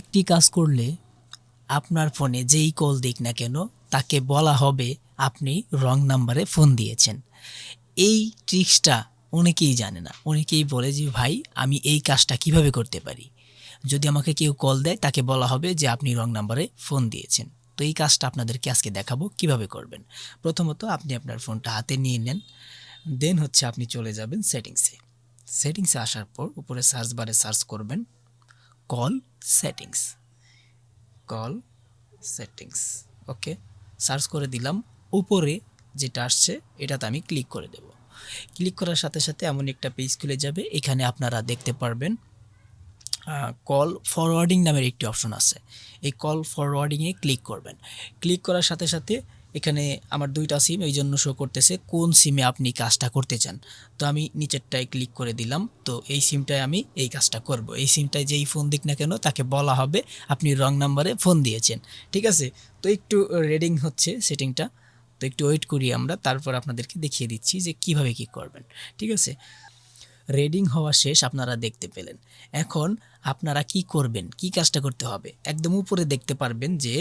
একটি কাজ করলে আপনার ফোনে যেই কল দিক না কেন, তাকে বলা হবে আপনি রং নাম্বারে ফোন দিয়েছেন। এই ট্রিক্সটা অনেকেই জানে না। অনেকেই বলে যে, ভাই, আমি এই কাজটা কীভাবে করতে পারি? যদি আমাকে কেউ কল দেয়, তাকে বলা হবে যে, আপনি রং নাম্বারে ফোন দিয়েছেন। তো এই কাজটা আপনাদেরকে আজকে দেখাবো কীভাবে করবেন। প্রথমত আপনি আপনার ফোনটা হাতে নিয়ে নেন। দেন হচ্ছে আপনি চলে যাবেন সেটিংসে। সেটিংসে আসার পর উপরে সার্চ বারে সার্চ করবেন। Call settings call settings okay search করে দিলাম। উপরে যেটা আসছে, এটাতে আমি ক্লিক করে দেব। ক্লিক করার সাথে সাথে এমন একটা পেজ খুলে যাবে। এখানে আপনারা দেখতে পারবেন কল ফরওয়ার্ডিং নামের একটি অপশন আছে। এই কল ফরওয়ার্ডিংয়ে ক্লিক করবেন। ক্লিক করার সাথে সাথে এখানে আমার দুইটা সিম এই জন্য শো করতেছে কোন সিমে আপনি কাজটা করতে চান। তো আমি নিচেরটায় ক্লিক করে দিলাম, তো এই সিমটায় আমি এই কাজটা করব। এই সিমটায় যেই ফোন দিক না কেন, তাকে বলা হবে আপনি রং নাম্বারে ফোন দিয়েছেন, ঠিক আছে? তো একটু রেডিং হচ্ছে সেটিংটা তো একটু ওয়েট করি আমরা, তারপর আপনাদেরকে দেখিয়ে দিচ্ছি যে কীভাবে কি করবেন, ঠিক আছে? রেডিং হওয়া শেষ, আপনারা দেখতে পেলেন। এখন আপনারা কি করবেন, কি কাজটা করতে হবে? একদম উপরে দেখতে পারবেন যে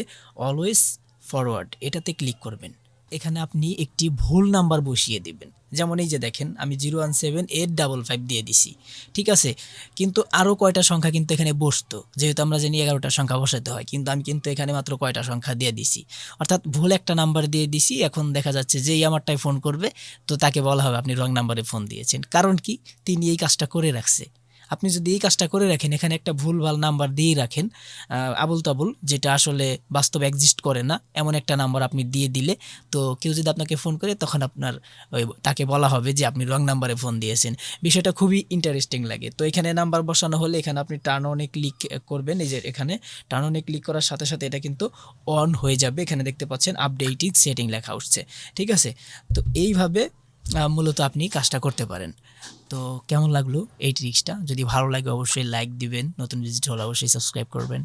অলওয়েজ ফরওয়ার্ড এটাতে ক্লিক করবেন। এখানে আপনি একটি ভুল নাম্বার বসিয়ে দিবেন। যেমন এই যে দেখেন, আমি zero one seven eight double five দিয়ে দিছি। ঠিক আছে? কিন্তু আরও কয়টা সংখ্যা কিন্তু এখানে বসতো। যেহেতু আমরা জানি এগারোটা সংখ্যা বসাতে হয়, কিন্তু আমি কিন্তু এখানে মাত্র কয়টা সংখ্যা দিয়ে দিছি। অর্থাৎ ভুল একটা নাম্বার দিয়ে দিছি, এখন দেখা যাচ্ছে যেই আমারটায় ফোন করবে, তো তাকে বলা হবে আপনি রং নাম্বারে ফোন দিয়েছেন। কারণ কি? তিনি এই কাজটা করে রাখছে। আপনি যদি এই কাজটা করে রাখেন, এখানে একটা ভুলভাল নাম্বার দিয়ে রাখেন আবুল তাবুল, যেটা আসলে বাস্তবে এক্সিস্ট করে না, এমন একটা নাম্বার আপনি দিয়ে দিলে, তো কেউ যদি আপনাকে ফোন করে, তখন আপনার ওই তাকে বলা হবে যে, আপনি রং নাম্বারে ফোন দিয়েছেন। বিষয়টা খুবই ইন্টারেস্টিং লাগে। তো এখানে নাম্বার বসানো হলে, এখানে আপনি টার্ন অনে ক্লিক করবেন, এই যে এখানে টার্ন অনে ক্লিক করার সাথে সাথে এটা কিন্তু অন হয়ে যাবে। এখানে দেখতে পাচ্ছেন আপডেটিং সেটিং লেখা উঠছে। ঠিক আছে? তো এইভাবে মূলত আপনি কাজটা করতে পারেন। তো কেমন লাগল এই ট্রিক্সটা যদি ভালো লাগে অবশ্যই লাইক দিবেন। নতুন ভিজিট হলে অবশ্যই সাবস্ক্রাইব করবেন।